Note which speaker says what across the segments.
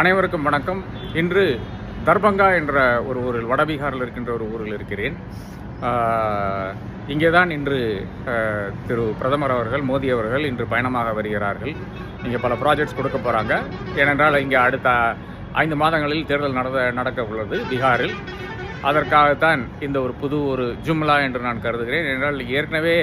Speaker 1: அனைவருக்கும் வணக்கம் இன்று தர்பங்கா என்ற ஒரு ஊரில் வடபீகாரில் இருக்கின்ற ஒரு ஊரில் இருக்கிறேன் இங்கே தான் இன்று திரு பிரதமர் அவர்கள் மோடி அவர்கள் இன்று பயணமாக வருகிறார்கள் இங்கே பல ப்ராஜெக்ட்ஸ் கொடுக்க போகிறாங்க ஏனென்றால் இங்கே அடுத்த ஐந்து மாதங்களில் தேர்தல் நடந்த நடக்க உள்ளது பீகாரில் அதற்காகத்தான் இந்த ஒரு புது ஒரு ஜும்லா என்று நான் கருதுகிறேன் ஏனென்றால் ஏற்கனவே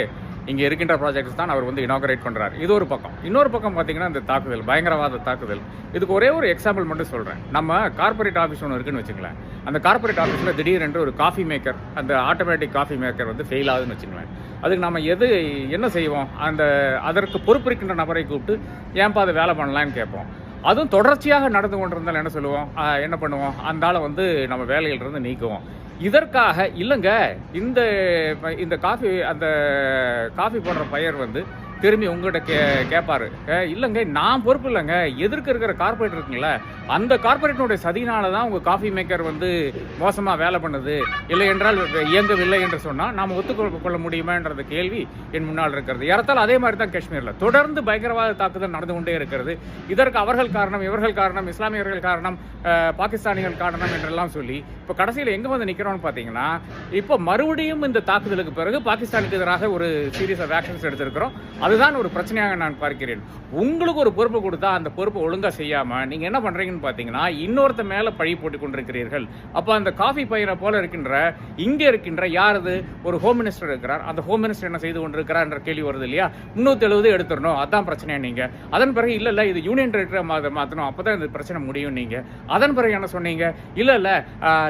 Speaker 1: இங்கே இருக்கின்ற ப்ராஜெக்ட்ஸ் தான் அவர் வந்து இனாகரேட் பண்ணுறார் இது ஒரு பக்கம் இன்னொரு பக்கம் பார்த்தீங்கன்னா இந்த தாக்குதல் பயங்கரவாத தாக்குதல் இதுக்கு ஒரே ஒரு எக்ஸாம்பிள் மட்டும் சொல்கிறேன் நம்ம கார்பரேட் ஆஃபீஸ் ஒன்று இருக்குன்னு வச்சுக்கலாம் அந்த கார்பரேட் ஆஃபீஸில் திடீரென்று ஒரு காஃபி மேக்கர் அந்த ஆட்டோமேட்டிக் காஃபி மேக்கர் வந்து ஃபெயில் ஆகுதுன்னு வச்சுக்கலாம் அதுக்கு நம்ம எது என்ன செய்வோம் அந்த அதற்கு பொறுப்பிருக்கின்ற நபரை கூப்பிட்டு ஏன்பா அதை வேலை பண்ணலான்னு கேட்போம் அதுவும் தொடர்ச்சியாக நடந்து கொண்டிருந்தாலும் என்ன சொல்லுவோம் என்ன பண்ணுவோம் அந்தால வந்து நம்ம வேலையிலிருந்து நீக்குவோம் இதற்காக இல்லைங்க இந்த இந்த காஃபி அந்த காஃபி போடுற பயிர் வந்து திரும்பி உங்கள்கிட்ட கே கேட்பார் இல்லைங்க நான் பொறுப்பு இல்லைங்க எதிர்க்க இருக்கிற கார்பரேட் இருக்குங்களே அந்த கார்பரேட்டினுடைய சதினால தான் உங்கள் காஃபி மேக்கர் வந்து மோசமாக வேலை பண்ணுது இல்லை என்றால் இயங்கவில்லை என்று சொன்னால் நாம் ஒத்துக்கொள்ள கொள்ள முடியுமான்றது கேள்வி என் முன்னால் இருக்கிறது ஏறத்தால் அதே மாதிரி தான் காஷ்மீரில் தொடர்ந்து பயங்கரவாத தாக்குதல் நடந்து கொண்டே இருக்கிறது இதற்கு அவர்கள் காரணம் இவர்கள் காரணம் இஸ்லாமியர்கள் காரணம் பாகிஸ்தானிகள் காரணம் என்றெல்லாம் சொல்லி இப்போ கடைசியில் எங்கே வந்து நிற்கிறோம்னு பார்த்தீங்கன்னா இப்போ மறுபடியும் இந்த தாக்குதலுக்கு பிறகு பாகிஸ்தானுக்கு எதிராக ஒரு சீரியஸ் ஆஃப் ஆக்ஷன்ஸ் எடுத்திருக்கிறோம் அதுதான் ஒரு பிரச்சனையாக நான் பார்க்கிறேன் உங்களுக்கு ஒரு பொறுப்பு கொடுத்தா அந்த பொறுப்பை ஒழுங்காக செய்யாமல் நீங்கள் என்ன பண்ணுறீங்கன்னு பார்த்தீங்கன்னா இன்னொருத்த மேலே பழி போட்டு கொண்டிருக்கிறீர்கள் அப்போ அந்த காஃபி பயிரை போல இருக்கின்ற இங்கே இருக்கின்ற யாரது ஒரு ஹோம் மினிஸ்டர் இருக்கிறார் அந்த ஹோம் மினிஸ்டர் என்ன செய்து கொண்டிருக்கிறார் என்ற கேள்வி வருது இல்லையா முந்நூற்றி எழுபது எடுத்துடணும் அதான் பிரச்சனையா நீங்கள் அதன் பிறகு இல்லை இல்லை இது யூனியன் டெரிட்டரி மாற்றணும் அப்போ தான் இந்த பிரச்சனை முடியும் நீங்கள் அதன் பிறகு என்ன சொன்னீங்க இல்லை இல்லை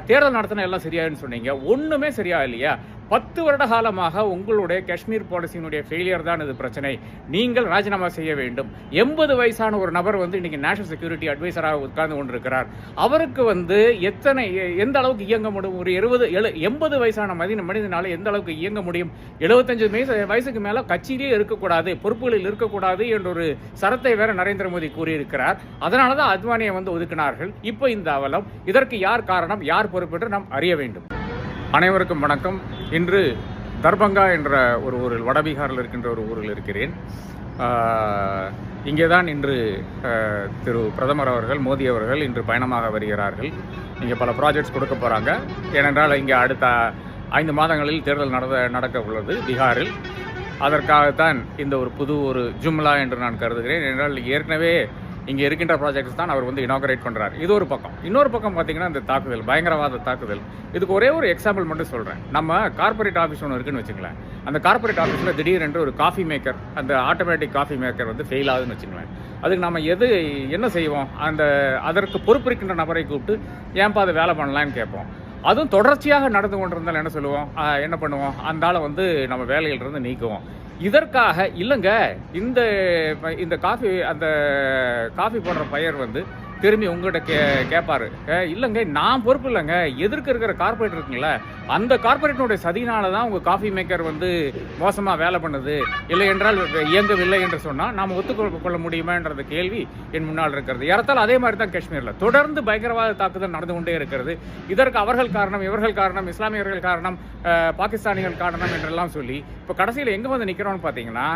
Speaker 1: தேர்தல் நடத்தின எல்லாம் சரியாயின்னு சொன்னீங்க ஒன்றுமே சரியா இல்லையா பத்து வருட காலமாக உங்களுடைய காஷ்மீர் பாலிசியினுடைய ஃபெயிலியர் தான் இது பிரச்சனை நீங்கள் ராஜினாமா செய்ய வேண்டும் எண்பது வயசான ஒரு நபர் வந்து இன்னைக்கு நேஷனல் செக்யூரிட்டி அட்வைசராக உட்கார்ந்து கொண்டிருக்கிறார் அவருக்கு வந்து எத்தனை எந்த அளவுக்கு இயங்க முடியும் ஒரு எழுபது எழு எண்பது வயசான மதின மனிதனால எந்த அளவுக்கு இயங்க முடியும் எழுபத்தஞ்சு வயசுக்கு மேலே கட்சியிலேயே இருக்கக்கூடாது பொறுப்புகளில் இருக்கக்கூடாது என்ற ஒரு சரத்தை வேற நரேந்திர மோடி கூறியிருக்கிறார் அதனால தான் அத்வானியை வந்து ஒதுக்கினார்கள் இப்போ இந்த அவலம் இதற்கு யார் காரணம் யார் பொறுப்பென்று நாம் அறிய வேண்டும் அனைவருக்கும் வணக்கம் இன்று தர்பங்கா என்ற ஒரு ஊரில் வடபீகாரில் இருக்கின்ற ஒரு ஊரில் இருக்கிறேன் இங்கே தான் இன்று திரு பிரதமர் அவர்கள் மோடி அவர்கள் இன்று பயணமாக வருகிறார்கள் இங்கே பல ப்ராஜெக்ட்ஸ் கொடுக்க போகிறாங்க ஏனென்றால் இங்கே அடுத்த ஐந்து மாதங்களில் தேர்தல் நடந்த நடக்க உள்ளது பீகாரில் அதற்காகத்தான் இந்த ஒரு புது ஒரு ஜும்லா என்று நான் கருதுகிறேன் ஏனென்றால் ஏற்கனவே இங்கே இருக்கின்ற ப்ராஜெக்ட்ஸ் தான் அவர் வந்து இனாகரேட் பண்ணுறார் இது ஒரு பக்கம் இன்னொரு பக்கம் பார்த்தீங்கன்னா இந்த தாக்குதல் பயங்கரவாத தாக்குதல் இதுக்கு ஒரே ஒரு எக்ஸாம்பிள் மட்டும் சொல்கிறேன் நம்ம கார்பரேட் ஆஃபீஸ் ஒன்று இருக்குன்னு வச்சுக்கலாம் அந்த கார்பரேட் ஆஃபீஸில் திடீரென்று ஒரு காஃபி மேக்கர் அந்த ஆட்டோமேட்டிக் காஃபி மேக்கர் வந்து ஃபெயில் ஆகுதுன்னு வச்சுக்கலாம் அதுக்கு நம்ம எது என்ன செய்வோம் அந்த அதற்கு பொறுப்பிருக்கின்ற நபரை கூப்பிட்டு ஏன்பா அதை வேலை பண்ணலான்னு கேட்போம் அதுவும் தொடர்ச்சியாக நடந்து கொண்டிருந்தாலும் என்ன சொல்லுவோம் என்ன பண்ணுவோம் அந்தால வந்து நம்ம வேலையிலிருந்து நீக்குவோம் இதற்காக இல்லைங்க இந்த இந்த காஃபி அந்த காஃபி போடுற பயர் வந்து திரும்பி உங்கள்கிட்ட கே கேட்பாரு இல்லைங்க நான் பொறுப்பு இல்லைங்க எதிர்க்க இருக்கிற கார்பரேட் இருக்குங்களே அந்த கார்பரேட்டினுடைய சதியினால தான் உங்கள் காஃபி மேக்கர் வந்து மோசமாக வேலை பண்ணுது இல்லை என்றால் இயங்கவில்லை என்று சொன்னால் நாம் ஒத்துக்கொள்ள முடியுமான்றது கேள்வி என் முன்னால் இருக்கிறது ஏறத்தால் அதே மாதிரி தான் காஷ்மீரில் தொடர்ந்து பயங்கரவாத தாக்குதல் நடந்து கொண்டே இருக்கிறது இதற்கு அவர்கள் காரணம் இவர்கள் காரணம் இஸ்லாமியர்கள் காரணம் பாகிஸ்தானிகள் காரணம் என்றெல்லாம் சொல்லி இப்போ கடைசியில் எங்கே வந்து நிற்கிறோம்னு பார்த்தீங்கன்னா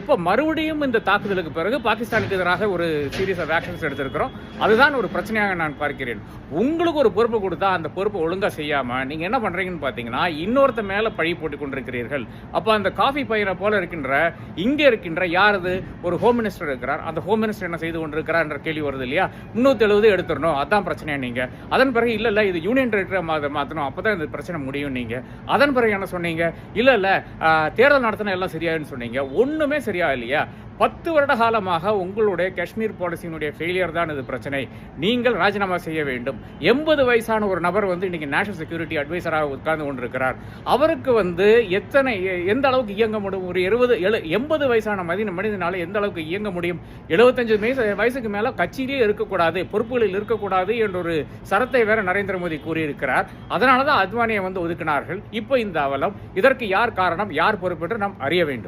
Speaker 1: இப்போ மறுபடியும் இந்த தாக்குதலுக்கு பிறகு பாகிஸ்தானுக்கு எதிராக ஒரு சீரியஸ் ஆஃப் ஆக்ஷன்ஸ் எடுத்திருக்கிறோம் அதுதான் ஒரு பிரச்சனையாக நான் பார்க்கிறேன் உங்களுக்கு ஒரு பொறுப்பு கொடுத்தா அந்த பொறுப்பை ஒழுங்காக செய்யாமல் நீங்கள் என்ன பண்ணுறீங்க அப்படின்னு பார்த்தீங்கன்னா இன்னொருத்த மேலே பழி போட்டு கொண்டிருக்கிறீர்கள் அப்போ அந்த காஃபி பயிரை போல இருக்கின்ற இங்கே இருக்கின்ற யாரது ஒரு ஹோம் மினிஸ்டர் இருக்கிறார் அந்த ஹோம் மினிஸ்டர் என்ன செய்து கொண்டிருக்கிறார் கேள்வி வருது இல்லையா முந்நூற்றி எழுபது எடுத்துடணும் அதான் பிரச்சனையா நீங்கள் அதன் பிறகு இல்லை இல்லை இது யூனியன் டெரிட்டரி மாற்றணும் அப்போ தான் இந்த பிரச்சனை முடியும் நீங்கள் அதன் பிறகு என்ன சொன்னீங்க இல்லை இல்லை தேர்தல் நடத்தின எல்லாம் சரியாயின்னு சொன்னீங்க ஒன்றுமே சரியா இல்லையா பத்து வருட காலமாக உங்களுடைய காஷ்மீர் பாலிசியினுடைய ஃபெயிலியர் தான் இது பிரச்சனை நீங்கள் ராஜினாமா செய்ய வேண்டும் எண்பது வயசான ஒரு நபர் வந்து இன்னைக்கு நேஷனல் செக்யூரிட்டி அட்வைசராக உட்கார்ந்து கொண்டிருக்கிறார் அவருக்கு வந்து எத்தனை எந்த அளவுக்கு இயங்க முடியும் ஒரு எழுபது எழு எண்பது வயசான மதின மனிதனால எந்த அளவுக்கு இயங்க முடியும் எழுபத்தஞ்சு வயசுக்கு மேலே கட்சியிலேயே இருக்கக்கூடாது பொறுப்புகளில் இருக்கக்கூடாது என்ற ஒரு சரத்தை வேற நரேந்திர மோடி கூறியிருக்கிறார் அதனால தான் அத்வானியை வந்து ஒதுக்கினார்கள் இப்போ இந்த அவலம் இதற்கு யார் காரணம் யார் பொறுப்பென்று நாம் அறிய வேண்டும்